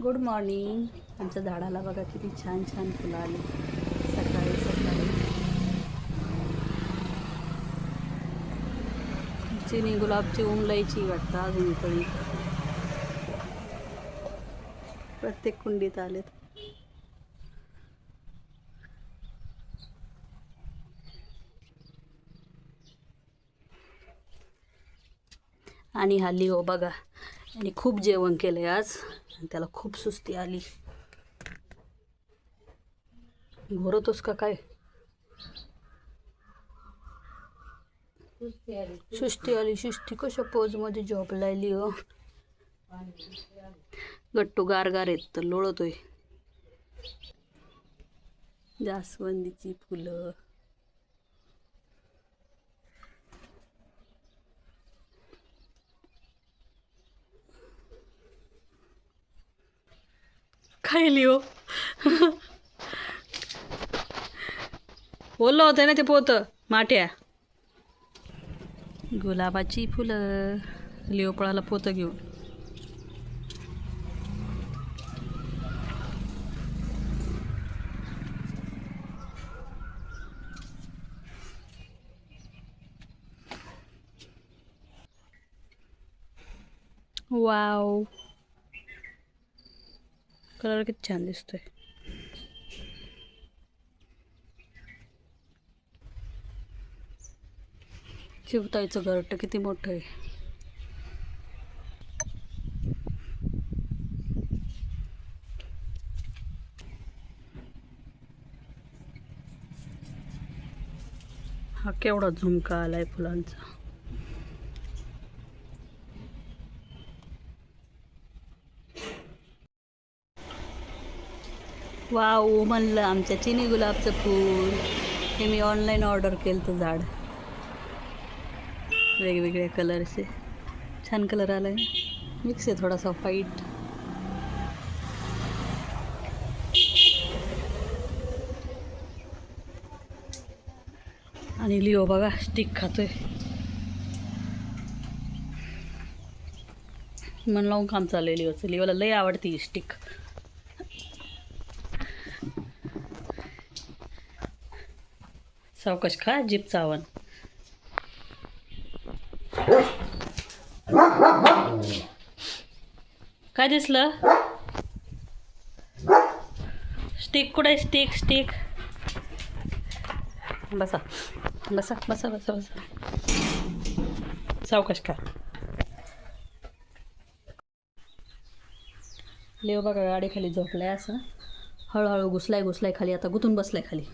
Good morning आमच्या झाडाला बघा किती छान छान फुलं आली. सकाळी सकाळी. चिनी गुलाबची उमलायची वाटतं अजून तरी प्रत्येक कुंडीत आलेत. आणि हल्ली हो बघा. आणि खूप जेवण केलंय आज. आणि त्याला खूप सुस्ती आली. घोरतोस का काय? सुस्ती आली. सुस्ती कशा पोजमध्ये झोप लागली हो? गट्टू गारगार येत तर लोळतोय. जास्वंदीची फुलं. खायली हो. बोललं होतं ना ते पोत माट्या. गुलाबाची फुलं लिओपळाला पोतं घेऊन. वाव. कलर किती छान दिसतोय. शिवताईचं घरट किती मोठं आहे. हा केवढा झुमका आलाय फुलांचा. वाव म्हणलं आमच्या चिनी गुलाबचं फूल. हे मी ऑनलाईन ऑर्डर केलं तर झाड वेगवेगळ्या कलरचे छान कलर आला आहे मिक्स आहे थोडासा व्हाईट आणि लिओ बघा स्टिक खातोय. मन लावून काम चालू आहे लिओचं. लिओला लय आवडते स्टिक सावकाश खा जीप चावन काय दिसलं? स्टिक कुठे स्टिक स्टिक बसा बसा बसा बसा बसा. सावकाश खा. लेव बघा गाडीखाली झोपलाय असं. हळूहळू घुसलाय घुसलाय खाली आता गुतून बसलाय खाली.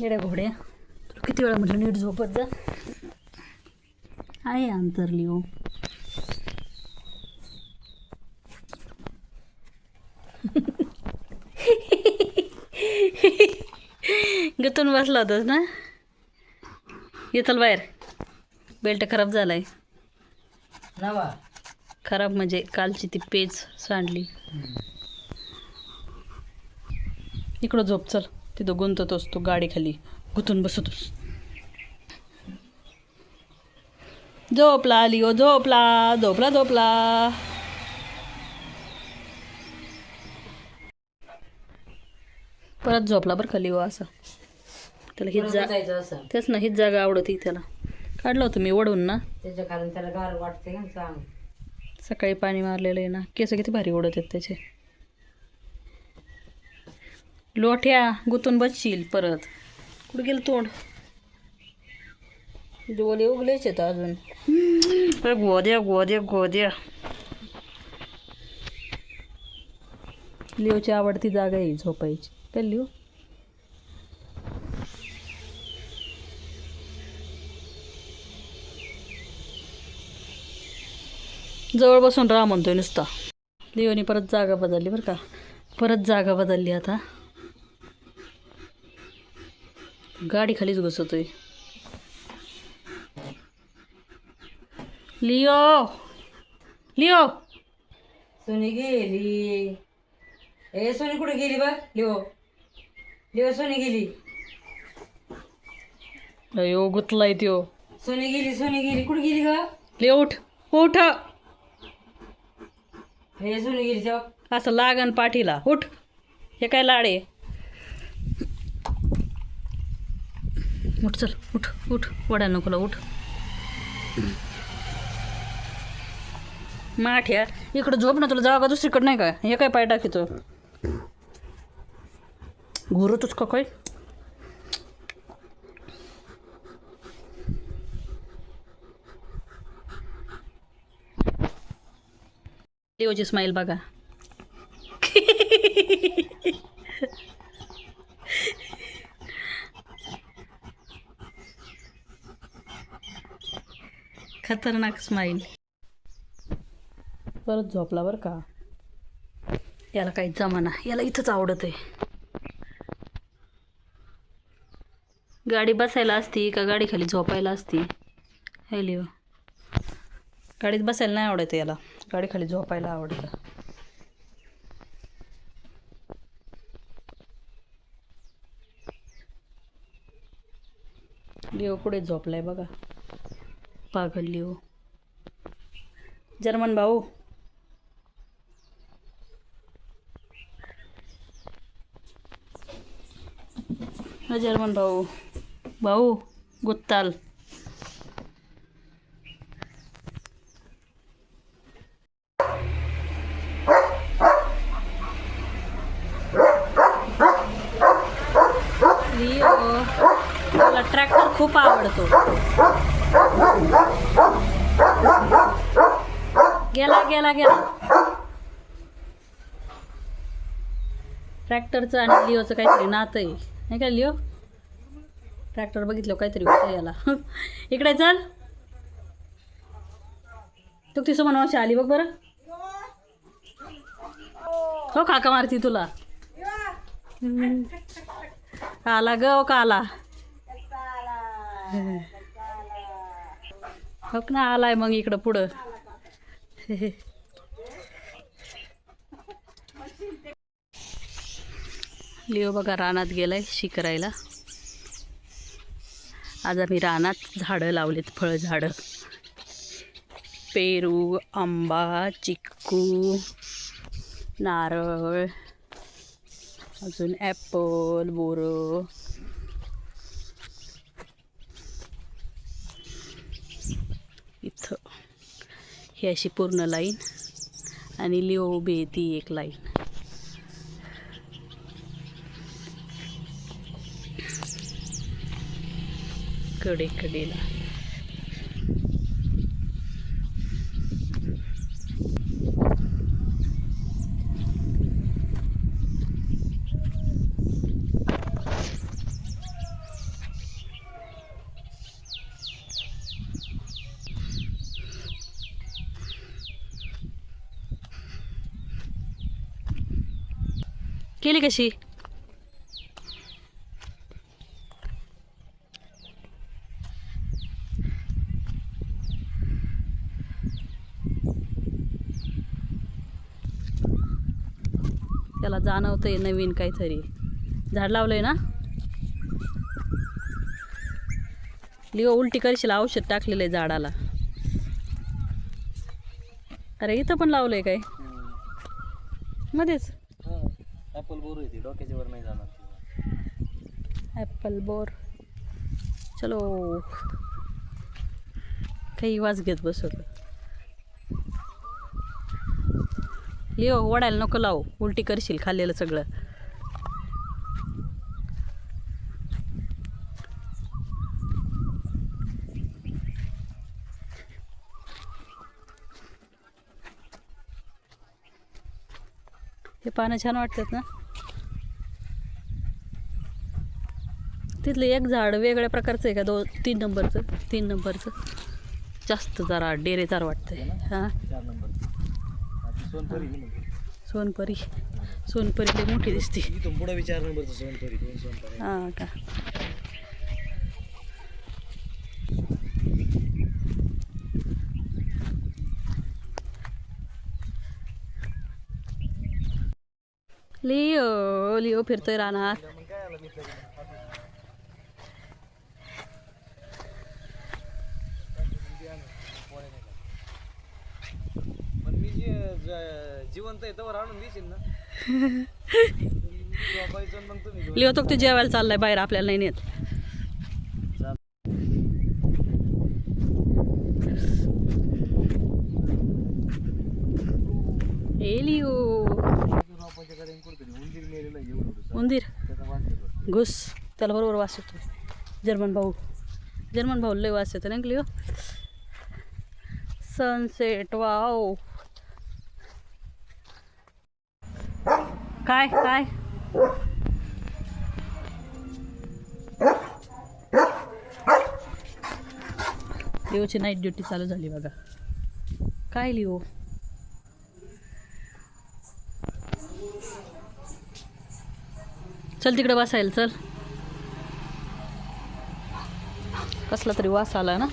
येड्या घोड्या तुला किती वेळा म्हटलं नीट झोपत जा. आहे अंतर लिओ गुतून बसला होतास ना? येतल बाहेर. बेल्ट खराब झालाय. खराब म्हणजे कालची ती पेज सांडली. इकडं झोप चल. तिथं गुंतत असतो गाडी खाली गुंतून बसतोस. झोपला लिओ झोपला झोपला झोपला. परत झोपला बरं का लिओ असं. त्याला हीच जा जायचं असं. तेच ना हीच जागा आवडती त्याला. काढलं होतं मी वडून ना. त्याच्या कारण त्याला गार वाटते ना चांग सकाळी पाणी मारलेलं आहे ना. केस किती भारी ओढत आहेत त्याचे. लोठ्या गुतून बसशील परत. कुठं गेलं तोंड? डोळे उगलेच आहेत अजून. गोद्या गोद्या गोद्या. लिओची आवडती जागा आहे झोपायची. काय लिओ. जवळ बसून राहा म्हणतोय नुसता. लिओनी परत जागा बदलली बरं का. परत जागा बदलली आता. गाडी खालीच घुसतोय लिओ! लिओ! सोनी गेली. ए सोनी कुठे गेली बघ? लिओ. लिओ सोनी गेली. अयो गुतलाय त्यो. सोनी गेली सोनी गेली. कुठे गेली ग? लिओ उठ. उठ! हे सोनीगिरीच्या बघ. असं लागन पाठीला. उठ. हे काय लाडे उठ चल उठ उठ. वड्या नकोला उठ. माठ्या इकडं झोप ना तुला जागा दुसरीकडं नाही का? हे काय पाय टाकीतो? घुरतोच का काय? देवाची स्माईल बघा. खतरनाक स्माईल परत झोपला बरं का? याला काही जमाना याला इथंच आवडत आहे. गाडी बसायला असती का गाडी खाली झोपायला असती? हे लिओ. गाडीत बसायला नाही आवडत याला. गाडी खाली झोपायला आवडतं. लिओ पुढे झोपलाय बघा. पागल लिओ जर्मन भाऊ. हा जर्मन भाऊ. भाऊ गुत्ताल. लिओ मला ट्रॅक्टर खूप आवडतो. गेला गेला ट्रॅक्टरचं आणि लिओचं काहीतरी नातं आहे. नाही का लिओ ट्रॅक्टर बघितलं हो, काहीतरी होतं याला. इकडे चल. तू ती सुमन मावशी आली बघ बरं. हो काका मारती तुला. आला ग हो का आला हो ना आलाय मग इकडं पुढं. लिओ बघा रानात गेलाय शिकरायला. आज आम्ही रानात झाडं लावलेत फळ झाडं पेरू आंबा चिक्कू नारळ अजून ॲपल बोरं इथं ही अशी पूर्ण लाईन. आणि लिओ उभी आहे ती एक लाईन. कडे कडेला केली कशी? त्याला जाणवतंय नवीन काहीतरी. झाड लावलंय ना? लिओ उलटी करशील औषध टाकलेलं आहे झाडाला. अरे इथं पण लावलंय काय? मध्येच. ॲपल बोर येते डोक्याच्या वर नाही जाणार ॲपल बोर. चलो. काही वाज घेत बसत लिओ वडायला नको लावू. उलटी करशील खाल्लेलं सगळं. हे पानं छान वाटतात ना? तिथलं एक झाड वेगळ्या प्रकारचं आहे का? दो तीन नंबरचं? तीन नंबरचं? जास्त जरा डेरेदार वाटतंय. हां? सोनपरी. सोनपरी सोनपरी लई मोठी दिसते. दोन हां का? लिओ लिओ फिरतोय रानात पण मी जे- ज- जिवंत आहे तवर आणून देशील ना? झोपायचं आणि मग तुम्ही घेऊन लिहितो ते जेवायला चाललाय? बाहेर आपल्याला नाही नेत. लिओ. उंदीर. घुस. त्याला बरोबर वास येतो. जर्मन भाऊ. जर्मन भाऊ लय वास येतो ना लिओ? सनसेट वाव काय काय? लिओची नाईट ड्युटी चालू झाली बघा. काय लिओ? चल तिकडे बसायला चल. कसला तरी वास आला ना.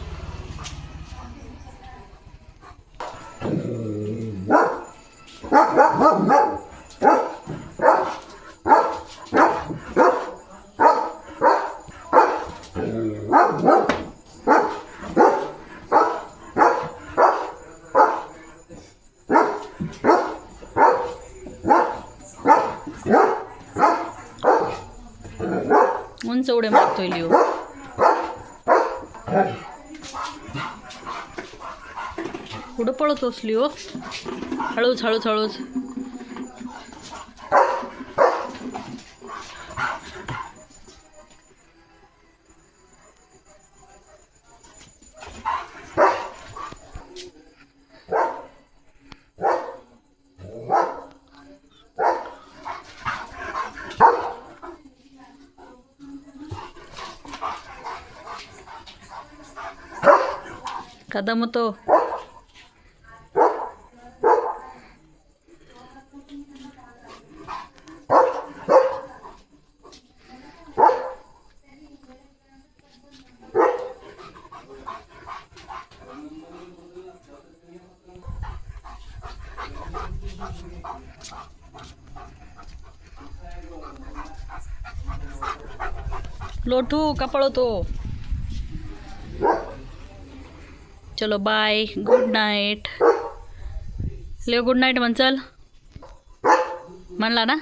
कुठं पळत असली हो? हळूच हळूच हळूच. का दमतो लोटू का पळतो चलो बाय गुड नाईट ले गुड नाईट म्हण चल. म्हणला ना?